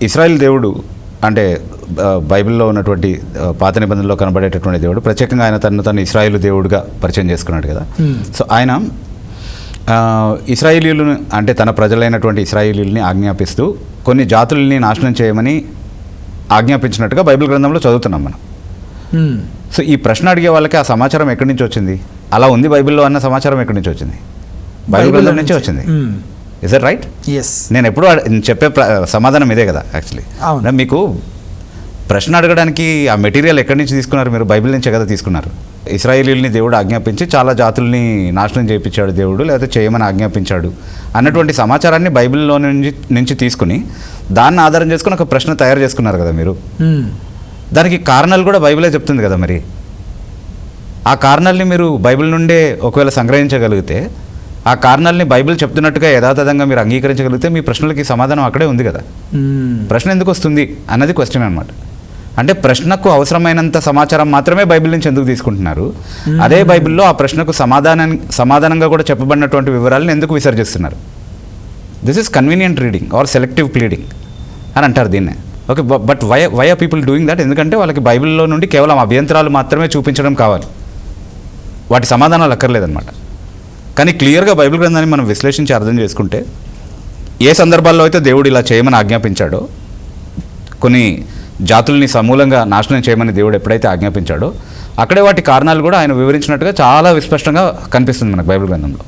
Israel దేవుడు అంటే బైబిల్లో ఉన్నటువంటి పాత నిబంధనలో కనబడేటటువంటి దేవుడు ప్రత్యేకంగా ఆయన తను తను ఇస్రాయేల్ దేవుడుగా పరిచయం చేసుకున్నాడు కదా Hmm. సో ఆయన ఇస్రాయేలీలను అంటే తన ప్రజలైనటువంటి ఇస్రాయేలీల్ని ఆజ్ఞాపిస్తూ కొన్ని జాతుల్ని నాశనం చేయమని ఆజ్ఞాపించినట్టుగా బైబిల్ గ్రంథంలో చదువుతున్నాం మనం మ్మ్. సో ఈ ప్రశ్న అడిగే వాళ్ళకి ఆ సమాచారం ఎక్కడి నుంచి వచ్చింది అలా ఉంది బైబిల్లో అన్న సమాచారం ఎక్కడి నుంచి వచ్చింది బైబిల్ గ్రంథం నుంచే. వచ్చింది మ్మ్. ఇస్ ఇట్ రైట్ ఎస్ నేను ఎప్పుడు చెప్పే ప్ర- సమాధానం ఇదే కదా యాక్చువల్లీ అవును. మీకు ప్రశ్న అడగడానికి ఆ మెటీరియల్ ఎక్కడి నుంచి తీసుకున్నారు? మీరు బైబిల్ నుంచే కదా తీసుకున్నారు. ఇస్రాయేలీల్ని దేవుడు ఆజ్ఞాపించి చాలా జాతుల్ని నాశనం చేయించాడు దేవుడు లేకపోతే చేయమని ఆజ్ఞాపించాడు అన్నటువంటి సమాచారాన్ని బైబిల్లో నుంచి నుంచి తీసుకుని దాన్ని ఆధారం చేసుకుని ఒక ప్రశ్న తయారు చేసుకున్నారు కదా మీరు. దానికి కారణాలు కూడా బైబిలే చెప్తుంది కదా మరి. ఆ కారణాలని మీరు బైబిల్ నుండే ఒకవేళ సంగ్రహించగలిగితే ఆ కారణాలని బైబిల్ చెప్తున్నట్టుగా యథాతథంగా మీరు అంగీకరించగలిగితే మీ ప్రశ్నలకి సమాధానం అక్కడే ఉంది కదా. ప్రశ్న ఎందుకు వస్తుంది అన్నది క్వశ్చన్ అనమాట అంటే ప్రశ్నకు అవసరమైనంత సమాచారం మాత్రమే బైబిల్ నుంచి ఎందుకు తీసుకుంటున్నారు? అదే బైబిల్లో ఆ ప్రశ్నకు సమాధానం సమాధానంగా కూడా చెప్పబడినటువంటి వివరాలను ఎందుకు విసర్జిస్తున్నారు? This is convenient reading or selective pleading అని అంటారు దీన్నే. Okay but why why are people doing that ఎందుకంటే వాళ్ళకి బైబిల్లో నుండి కేవలం అభ్యంతరాలు మాత్రమే చూపించడం కావాలి. వాటి సమాధానాలు అక్కర్లేదన్నమాట. కానీ క్లియర్గా బైబిల్ గ్రంథాన్ని మనం విశ్లేషించి అర్థం చేసుకుంటే ఏ సందర్భాల్లో అయితే దేవుడు ఇలా చేయమని ఆజ్ఞాపించాడో కొన్ని జాతుల్ని సమూలంగా నాశనం చేయమని దేవుడు ఎప్పుడైతే ఆజ్ఞాపించాడో అక్కడే వాటి కారణాలు కూడా ఆయన వివరించినట్టుగా చాలా విస్పష్టంగా కనిపిస్తుంది మనకు బైబిల్ గ్రంథంలో.